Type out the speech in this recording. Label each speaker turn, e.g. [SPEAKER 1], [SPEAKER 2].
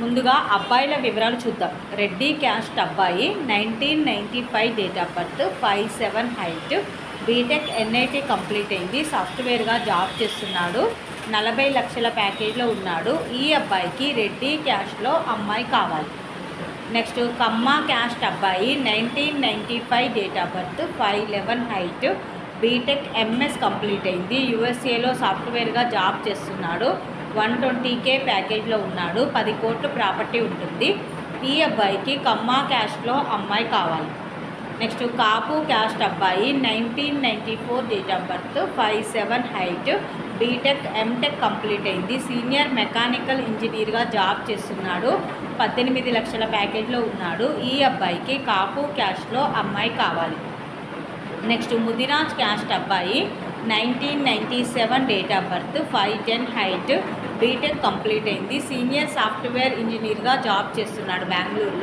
[SPEAKER 1] ముందుగా అబ్బాయిల వివరాలు చూద్దాం. రెడ్డి క్యాస్ట్ అబ్బాయి nineteen ninety five date of birth five seven height BTech NIT complete అయింది సాఫ్ట్వేర్గా జాబ్ చేస్తున్నాడు నలభై లక్షల ప్యాకేజ్లో ఉన్నాడు. ఈ అబ్బాయికి రెడ్డి క్యాస్ట్లో అమ్మాయి కావాలి. నెక్స్ట్ కమ్మ క్యాస్ట్ అబ్బాయి nineteen ninety five date of birth five eleven height BTech MS complete అయింది. యూఎస్ఏలో సాఫ్ట్వేర్గా జాబ్ చేస్తున్నాడు. వన్ ట్వంటీ కే ప్యాకేజ్లో ఉన్నాడు. పది కోట్లు ప్రాపర్టీ ఉంటుంది. ఈ అబ్బాయికి కమ్మా క్యాస్ట్లో అమ్మాయి కావాలి. నెక్స్ట్ కాపు క్యాస్ట్ అబ్బాయి nineteen ninety four date of birth five seven height. BTech MTech complete అయింది. సీనియర్ మెకానికల్ ఇంజనీర్గా జాబ్ చేస్తున్నాడు. పద్దెనిమిది లక్షల ప్యాకేజ్లో ఉన్నాడు. ఈ అబ్బాయికి కాపు క్యాస్ట్లో అమ్మాయి కావాలి. నెక్స్ట్ ముదిరాజ్ క్యాస్ట్ అబ్బాయి nineteen ninety seven date of birth five ten height BTech complete అయింది. సీనియర్ సాఫ్ట్వేర్ ఇంజనీర్గా జాబ్ చేస్తున్నాడు బెంగళూరులో.